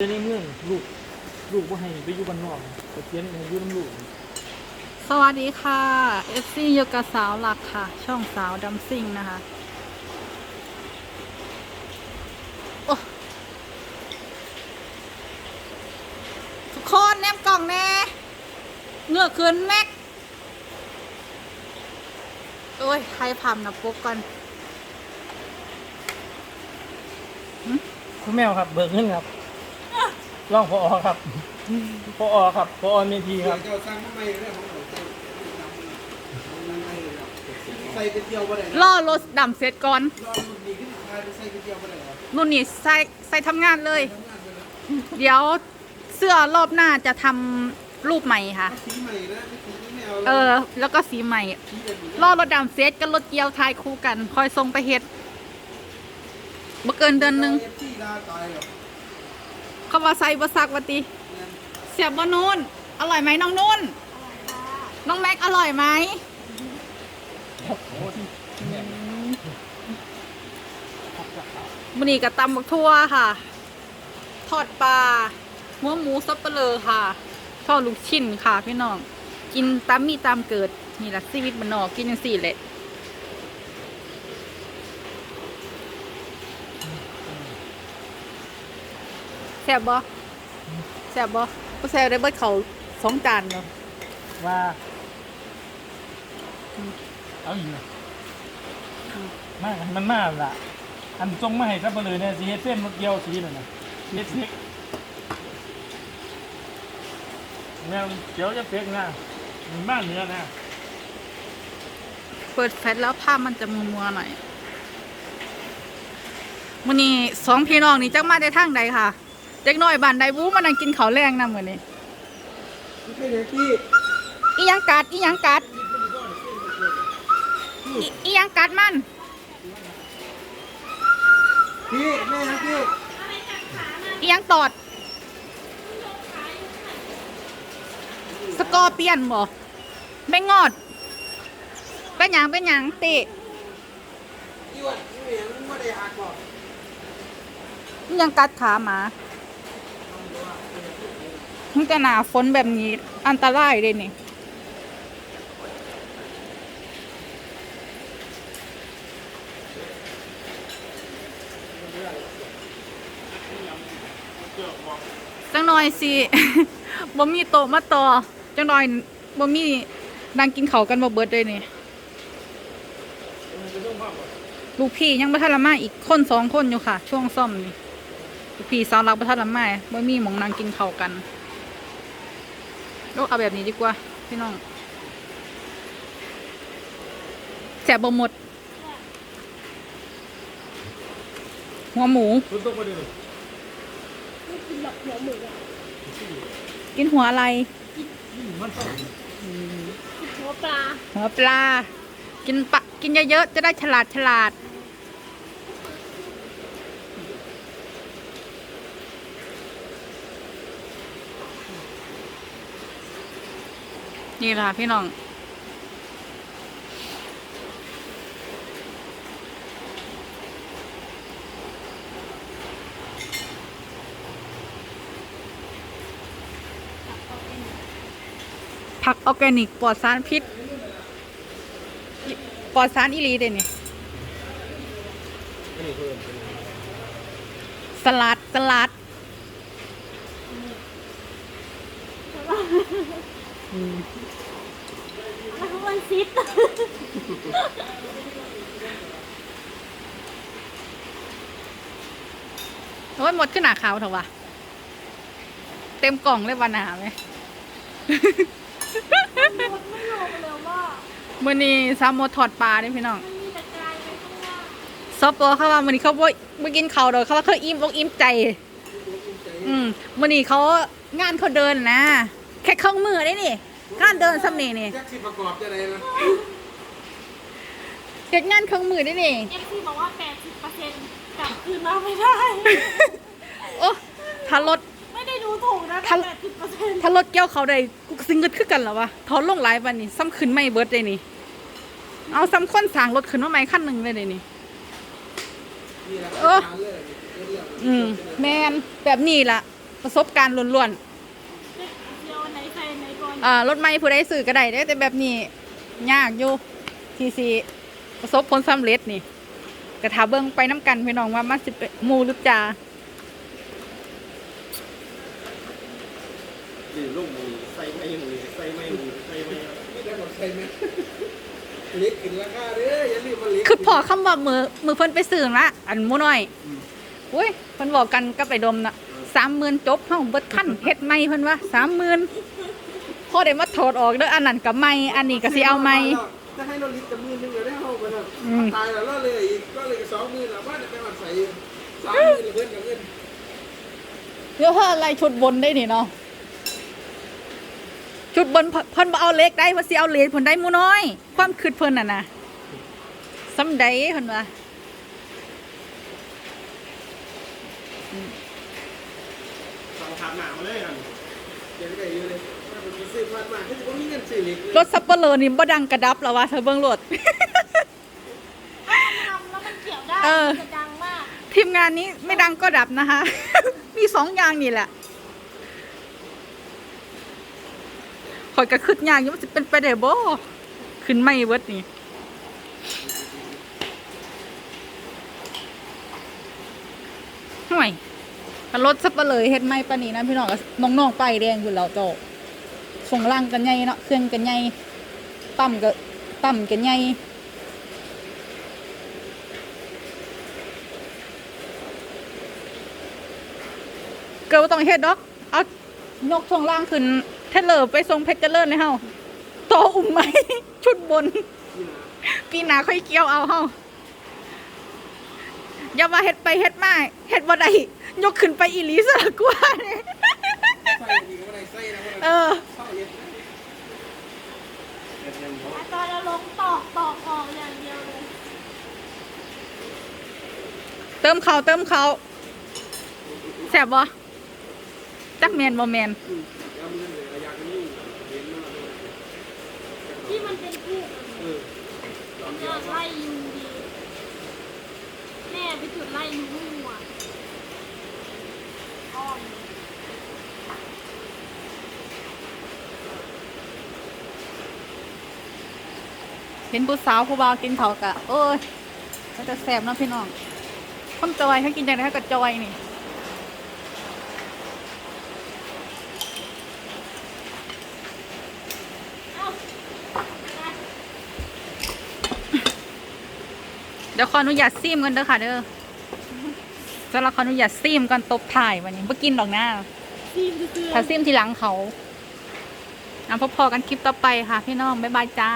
เรียนในเมืองลูกลูกบ่ให้ไปอยู่บ้านนอกก็เรียนให้อยู่น้ำลูกสวัสดีค่ะเอฟซียกกับสาวหลักค่ะ ช่องสาวดัมซิงนะคะโอ้ทุกคนแนมกล่องแน่เหงือกคืนแม็กโอ้ยใครพามนะปุ๊กก่อนคุณแมวครับ เบิกเงินครับ ร่องพอครับพอครับพอเมทีครับจ้าสร้างทำไมเรื่องของเราใส่ใส่ไปเที่ยวบ่ได้นะล่อรถดำเสร็จก่อน รอรุ่นดีขึ้นพายไปใส่ไปเที่ยวบ่ได้เหรอนุ่นนี่ใส่ใส่ทำงานเลย ทำงานไปแล้วเดี๋ยวเสื้อรอบหน้าจะทำรูปใหม่ค่ะ สีใหม่นะไม่สีไม่เอาเออ แล้วก็สีใหม่ สีเด่นอยู่ล่อรถดำเซตกับรถเกียวทายคู่กัน คอยส่งไปเฮ็ดบ่เกินเดือนหนึง เอฟซีลาตายหรอก เขาว่าใส่บ่ซักวะติเสียบบ่นุ่น อร่อยไหมน้องนุ่น น้องแม็กอร่อยไหมมื้อนี้ก็ตำบักทั่วค่ะ ทอดปลาหัวหมูสับเปลือค่ะ ทอดลูกชิ้นค่ะพี่น้อง กินตามมีตามเกิด นี่แหละชีวิตมันนอกกินจังซี่แหละ ซ่บบ่แซ่บบ่ก็แซ่บได้เบิดเขาวสองจานเนาะว่า เอาอีกนะมากมันมากล่ะอันจงมาให้ซับเปลือเนี่ยสีเฮ็ดเส้นรถเกียวสีนั่นน่ะเฮ็ดเซ็กแนวเกียวจะเซ็กนะมันบ้านเนื้อนะเปิดแฟลชแล้วภาพมันจะมัวๆหน่อยมื้อนี้สองพี่น้องนี่จักมาได้ทางใดค่ะเด็กน้อยบ้านใดบูมานั่งกินข้าวแรงนำมื้อนี้ไม่ใช่ที่อีหยังกัดอีหยังกัดอีอีหยังกัดมันที่แม่ฮะที่อีหยังตอด สกอร์เปียนบ่ไม่งอดเป็นหยังเป็นหยังติที่ว่าที่เหวี่ยงมันไม่ได้หักหรอกอีหยังกัดขาหมา มันจะหนาฝนแบบนี้ อันตรายเลยนี่จังหน่อยสิบ่มีโตมาต่อจังหน่อยบ่มีนั่งกินเขากันบ่เบิดเลยนี่ลูกพี่ยังบ่ทันละมาอีกคนสองคนอยู่ค่ะ ช่วงซ่อมนี่ลูกพี่สาวรักบ่ทันละมาบ่มีหมองนั่งกินเขากัน กเอาแบบนี้ดีกว่า พี่น้องแสบบ่หมด หัวหมูรถตกมาดิกินหัวอะไร มันต้องหัวปลาหัวปลา กินปะกินเยอะๆ จะได้ฉลาดฉลาด นี่ล่ะพี่น้อง ผักออร์แกนิกปลอดสารพิษอิปลอดสารอีหลีเด้นี่สลัด สลัด แล้วก็มันซิดโอ้ยหมดขึ้นหนาขาวเถอะวะเต็มกล่องเลยวันหนาไหมไม่ลงเลยว่ามือนี้ซามโมถอดปลาเนี่ยพี่น้องมันมีแต่กลายไปข้างล่างซอฟต์บอเขาว่ามือนี้เขาบ่บ่กินเขาวเด้อเขาว่าเขาอิ่มอกอิ่มใจ อืมมือนี้เขางานเขาเดินนะ แค่เครื่องมือได้นี่งานเดินสำเนีนี่แจ็คสิประกอบจะไรนะเด็กงานเครื่องมือได้นี่ เอฟซีบอกว่า 80%กลับคืนมาไม่ได้ โอ้ถ้ารถ ไม่ได้ดูถูกนะทัแต่น80%ถ้ารถเกี่ยวเขาได้กูก็สิเงิดขึ้นกันเหรอวะถอนลงหลายวันนี่ซ้ำขึ้นไม่เบิดเลยนี่ เอาซ้ำค้นสร้างรถขึ้นมาใหม่ขั้นหนึ่งเลยนี่ นี่แหละเออ การเลยเรื่องอืม แมนแบบนี้ล่ะ ประสบการณ์ล้วนเดี๋ยวไหนใส่ไหนก่ อ่ารถไม่ผู้ใดซื้อก็ได้เด้แต่แบบนี้ยากอยู่ทีซีประสบผลสำเร็จนี่กระถาเบิ้งไปน้ำกันพี่น้องว่ามันสิเป็นหมูหรือจ่าดื้อลูกมือใส่ไม่มือใส่ไม่มือใส่ไม่ไม่ได้หมดใส่ไหมเล็กขึ้นราคาเด้ออย่าลืมมันเล็กคือพอคำว่ามือมือเพิ่นไปซื้อละอันมูน้อยอุ้ยเพิ่นบอกกันกับไอ้ดมนะสามหมื่นจบเฮาเบิดขั้นเฮ็ดไม่เพิ่นว่าสามหมื่น พอได้มาถอดออกเด้ออันนั้นกับไม่อันนี้ก็สิเอาไม่ถ้าให้เราลิตรกับมือนึงเดี๋ยวได้เข้าไปนะอืมตายแล้วเราเลยอีกก็เลยสองมือแล้วว่าจะไปมันใส่สามมือเพื่อนกับเงินเดี๋ยวถ้าอะไรชุดบนได้นี่เนาะชุดบนเพิ่นเพิ่นบ่เอาเล็กได้เพิ่นสิเอาเหรียญเพิ่นได้หมูน้อย ความคิดเพิ่นน่ะนะสำใดเพิ่นว่าสองถามหนามาเลยกันเดี๋ยวได้เยอะเลย รถซัปเปอร์เลอร์นี่บ่ดังกระดับแล้วว่าเธอเบิ่งรถทำแล้วมันเกี่ยวได้เออจะดังมากทีมงานนี้ไม่ดังก็ดับนะคะ มีสองอย่างนี่แหละคอยกระคืดยากอยู่มันจะเป็นไปได้บ่ขึ้นไม่เวิร์ดนี่ห่วยถ้ารถสับปะเลยเฮ็ดไม่ปานนี้นะพี่น้องก็น้องๆไปแดงอยู่แล้วเจ้า ส่งล่างกันใหญ่เนาะเครื่องกันใหญ่ต่ำก็ต่ำกันใหญ่เกิดว่าต้องเฮ็ดดอกเอายกช่วงล่างขึ้นเทเลอร์ไปทรงเพชรเจริญเลยเฮาต่ออุ้มไหม ชุดบน ปีหนาค่อยเกี่ยวเอาเฮาอย่ามาเฮ็ดไปเฮ็ดมาเฮ็ดบ่ได้ยกขึ้นไปอีหลีซะกว่าเนี่ยใส่ดีก็ได้ใส่นะเออ เข้าเย็นเย็นเย็นเพราะ แต่ตอนเราลงตอกตอกออกอย่างเดียวเลยเติมเขาเติมเขาแซ่บบ่จักแมนบ่แมนแล้วมันเลยระยะนี้เย็นมากเลยที่มันเป็นผู้เออตอนเดียยวอดก็ไล่ยุงดีแม่ไปจุดไล่ยุงหัวอ้อม เห็นผู้สาวผู้บ่าวกินเขาวกะเอ้ยมันจะแซ่บเนาะพี่น้องคนจอยเขากินอย่างไรเขาก็จอยนี่เอ้าไปเดี๋ยวขออนุญาตซีมกันเด้อค่ะเด้อจะเราขออนุญาตซีมกันตบถ่ายวันนี้เมื่อกินหรอกนะซีมคือถ้าซีมทีหลังเขาอะพบพอกันคลิปต่อไปค่ะ พี่น้อง บ๊ายบายจ้า